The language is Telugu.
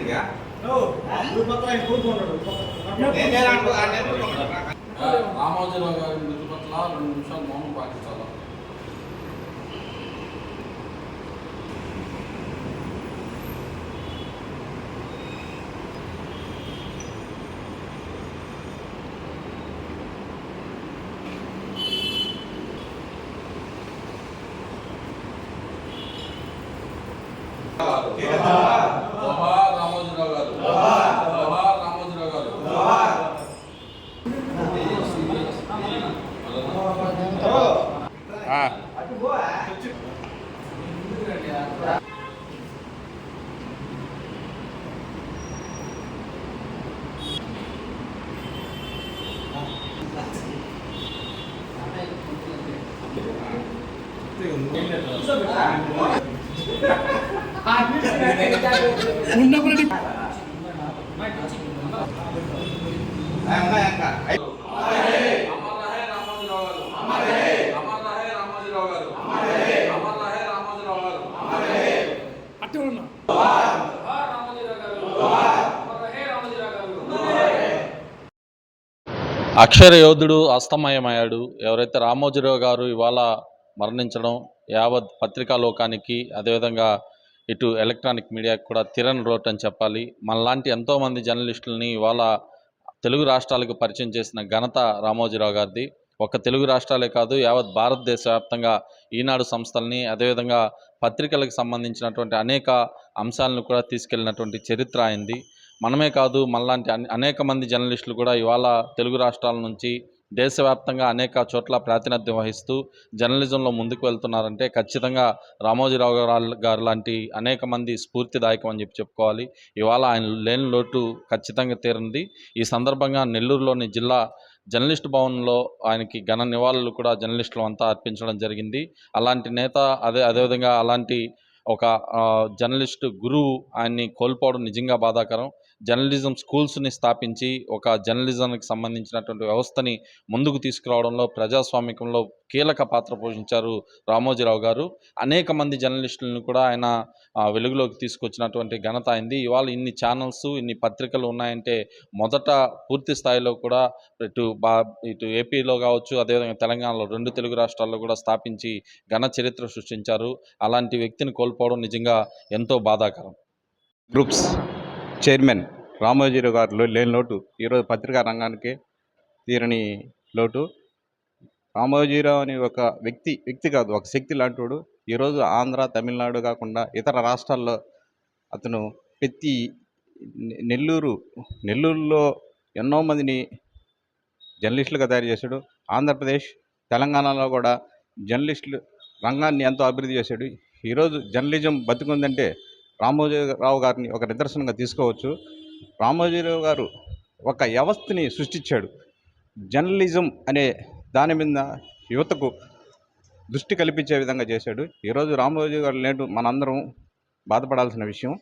ಇದೆಯಾ రామోజీరావు గారి మృతి పట్ల రెండు నిమిషాలు మౌనం పాటించాలి జోహార్ ఉన్నప్పుడు రహే రామోజీరావు గారు అమర్ రహే రామోజీరావు గారు అమర్ రహే రామోజీరావు గారు అక్షర యోధుడు అస్తమయమయ్యాడు. ఎవరైతే రామోజీరావు గారు ఇవాళ మరణించడం యావత్ పత్రికా లోకానికి అదేవిధంగా ఇటు ఎలక్ట్రానిక్ మీడియాకి కూడా తిరన్ రోట్ అని చెప్పాలి. మనలాంటి ఎంతోమంది జర్నలిస్టులని ఇవాళ తెలుగు రాష్ట్రాలకు పరిచయం చేసిన ఘనత రామోజీరావు గారిది. ఒక్క తెలుగు రాష్ట్రాలే కాదు యావత్ భారతదేశ వ్యాప్తంగా ఈనాడు సంస్థల్ని అదేవిధంగా పత్రికలకు సంబంధించినటువంటి అనేక అంశాలను కూడా తీసుకెళ్ళినటువంటి చరిత్ర అయింది మనమే కాదు మనలాంటి అనేక మంది జర్నలిస్టులు కూడా ఇవాళ తెలుగు రాష్ట్రాల నుంచి దేశవ్యాప్తంగా అనేక చోట్ల ప్రాతినిధ్యం వహిస్తూ జర్నలిజంలో ముందుకు వెళ్తున్నారంటే ఖచ్చితంగా రామోజీరావు గారు గారు లాంటి అనేక మంది స్ఫూర్తిదాయకం అని చెప్పి చెప్పుకోవాలి. ఇవాళ ఆయన లేని లోటు ఖచ్చితంగా తీరింది. ఈ సందర్భంగా నెల్లూరులోని జిల్లా జర్నలిస్ట్ భవన్లో ఆయనకి ఘన నివాళులు కూడా జర్నలిస్టులు అంతా అర్పించడం జరిగింది. అలాంటి నేత అదే అదేవిధంగా అలాంటి ఒక జర్నలిస్ట్ జర్నలిస్టు గురువు ఆయన్ని కోల్పోవడం నిజంగా బాధాకరం. జర్నలిజం స్కూల్స్ని స్థాపించి ఒక జర్నలిజంకి సంబంధించినటువంటి వ్యవస్థని ముందుకు తీసుకురావడంలో ప్రజాస్వామికంలో కీలక పాత్ర పోషించారు రామోజీరావు గారు. అనేక మంది జర్నలిస్టులను కూడా ఆయన వెలుగులోకి తీసుకొచ్చినటువంటి ఘనత అయింది. ఇవాళ ఇన్ని ఛానల్స్ ఇన్ని పత్రికలు ఉన్నాయంటే మొదట పూర్తి స్థాయిలో కూడా ఇటు బా ఇటు ఏపీలో కావచ్చు అదేవిధంగా తెలంగాణలో రెండు తెలుగు రాష్ట్రాల్లో కూడా స్థాపించి ఘన చరిత్ర సృష్టించారు. అలాంటి వ్యక్తిని కోల్పోవడం నిజంగా ఎంతో బాధాకరం. గ్రూప్స్. చైర్మన్ రామోజీరావు గారు లేని లోటు. ఈరోజు పత్రికా రంగానికి తీరని లోటు. రామోజీరావు అనే ఒక వ్యక్తి వ్యక్తి కాదు ఒక శక్తి లాంటివాడు ఈరోజు ఆంధ్ర తమిళనాడు కాకుండా ఇతర రాష్ట్రాల్లో అతను ప్రతి నెల్లూరు నెల్లూరులో ఎన్నో మందిని జర్నలిస్టులుగా తయారు చేశాడు. ఆంధ్రప్రదేశ్ తెలంగాణలో కూడా జర్నలిస్టులు రంగాన్ని ఎంతో అభివృద్ధి చేశాడు. ఈరోజు జర్నలిజం బతుకుందంటే రామోజీరావు గారిని ఒక నిదర్శనంగా తీసుకోవచ్చు. రామోజీరావు గారు ఒక వ్యవస్థని సృష్టించాడు. జర్నలిజం అనే దాని మీద యువతకు దృష్టి కల్పించే విధంగా చేశాడు. ఈరోజు రామోజీ గారు లేటు మనందరం బాధపడాల్సిన విషయం.